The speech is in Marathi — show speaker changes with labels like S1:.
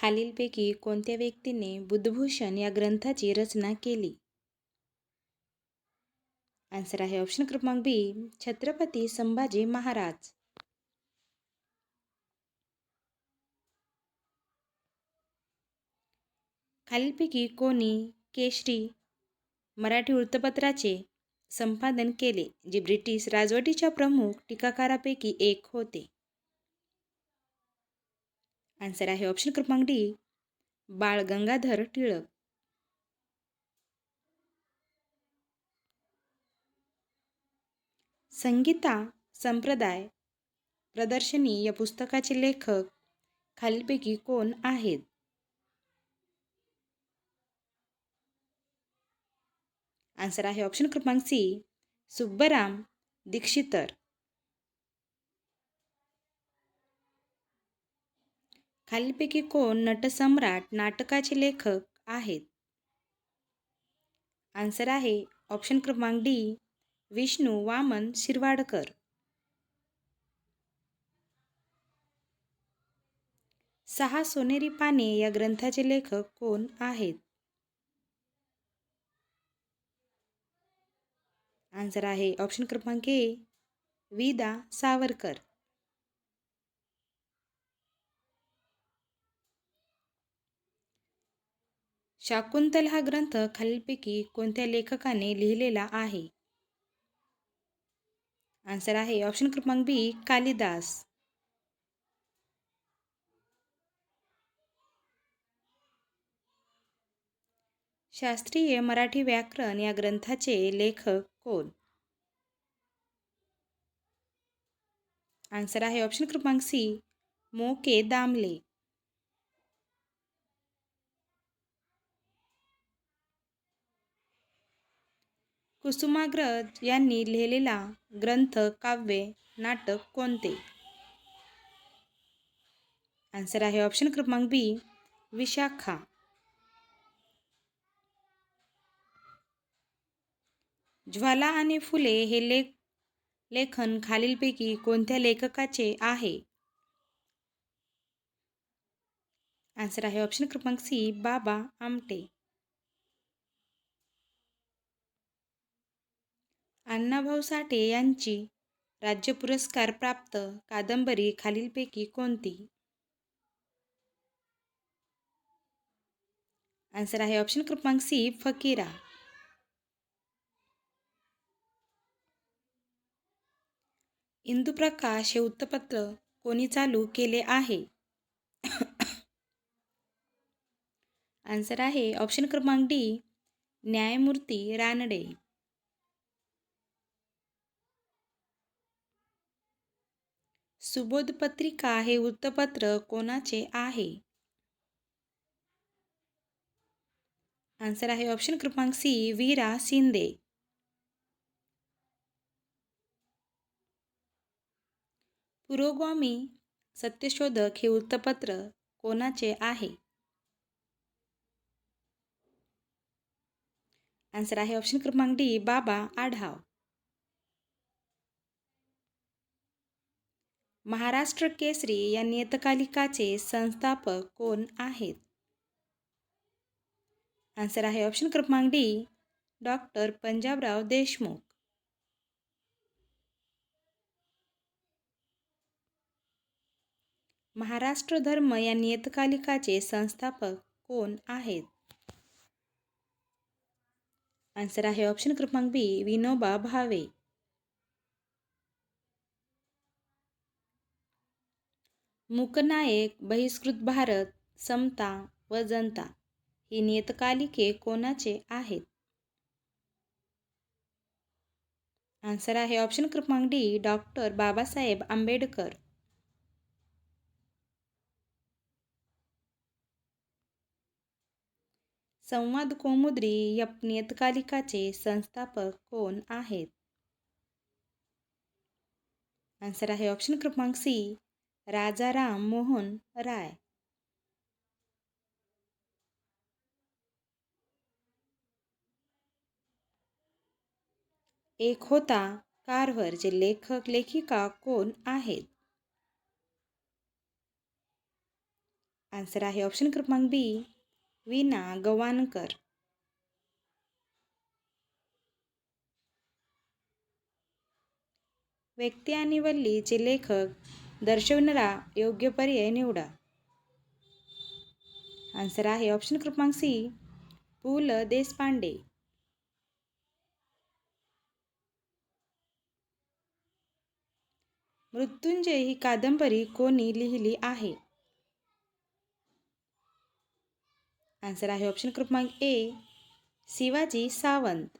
S1: खालीलपैकी कोणत्या व्यक्तीने बुद्धभूषण या ग्रंथाची रचना केली? आन्सर आहे ऑप्शन क्रमांक बी छत्रपती संभाजी महाराज. खालीलपैकी कोणी केशरी मराठी वृत्तपत्राचे संपादन केले जे ब्रिटिश राजवटीच्या प्रमुख टीकाकारापैकी एक होते. आन्सर आहे ऑप्शन क्रमांक डी बाळ गंगाधर टिळक. संगीता संप्रदाय. प्रदर्शनी या पुस्तकाचे लेखक खालीलपैकी कोण आहेत? आन्सर आहे ऑप्शन क्रमांक सी सुब्बराम दीक्षितर. खालीलपैकी कोण नटसम्राट नाटकाचे लेखक आहेत? आन्सर आहे ऑप्शन क्रमांक डी विष्णू वामन शिरवाडकर. सहा सोनेरी पाने या ग्रंथाचे लेखक कोण आहेत? आन्सर आहे ऑप्शन क्रमांक ए विदा सावरकर. शाकुंतल हा ग्रंथ खालीलपैकी कोणत्या लेखकाने लिहिलेला आहे? आन्सर आहे ऑप्शन क्रमांक बी कालिदास. शास्त्रीय मराठी व्याकरण या ग्रंथाचे लेखक कोण? आन्सर आहे ऑप्शन क्रमांक सी मोके दामले. कुसुमाग्रज यांनी लिहिलेला ग्रंथ काव्य नाटक कोणते? आन्सर आहे ऑप्शन क्रमांक बी विशाखा. ज्वाला आणि फुले हे लेख लेखन खालीलपैकी कोणत्या लेखकाचे आहे? आन्सर आहे ऑप्शन क्रमांक सी बाबा आमटे. अण्णाभाऊ साठे यांची राज्य पुरस्कार प्राप्त कादंबरी खालीलपैकी कोणती? आन्सर आहे ऑप्शन क्रमांक सी फकीरा. इंदुप्रकाश हे वृत्तपत्र कोणी चालू केले आहे? आन्सर आहे ऑप्शन क्रमांक डी न्यायमूर्ती रानडे. सुबोध पत्रिका हे वृत्तपत्र कोणाचे आहे? आन्सर आहे ऑप्शन क्रमांक सी वीरा शिंदे. पुरोगामी सत्यशोधक हे वृत्तपत्र कोणाचे आहे? आन्सर आहे ऑप्शन क्रमांक डी बाबा आढाव. महाराष्ट्र केसरी या नियतकालिकाचे संस्थापक कोण आहेत? आन्सर आहे ऑप्शन क्रमांक डी डॉक्टर पंजाबराव देशमुख. महाराष्ट्र धर्म या नियतकालिकाचे संस्थापक कोण आहेत? आन्सर आहे ऑप्शन क्रमांक बी विनोबा भावे. मूकनायक बहिष्कृत भारत समता व जनता ही नियतकालिके कोणाचे आहेत? आन्सर आहे ऑप्शन क्रमांक डी डॉक्टर बाबासाहेब आंबेडकर. संवाद कौमुद्री या नियतकालिकाचे संस्थापक कोण आहेत? आन्सर आहे ऑप्शन क्रमांक सी राजाराम मोहन राय. एक होता कारवर लेखक लेखिका कोण आहेत? आन्सर आहे ऑप्शन क्रमांक बी विना गवानकर व्यक्ती आणि वल्लीचे लेखक दर्शवणारा योग्य पर्याय निवडा. आन्सर आहे ऑप्शन क्रमांक सी पु ल देशपांडे. मृत्युंजय ही कादंबरी कोणी लिहिली आहे? आन्सर आहे ऑप्शन क्रमांक ए शिवाजी सावंत.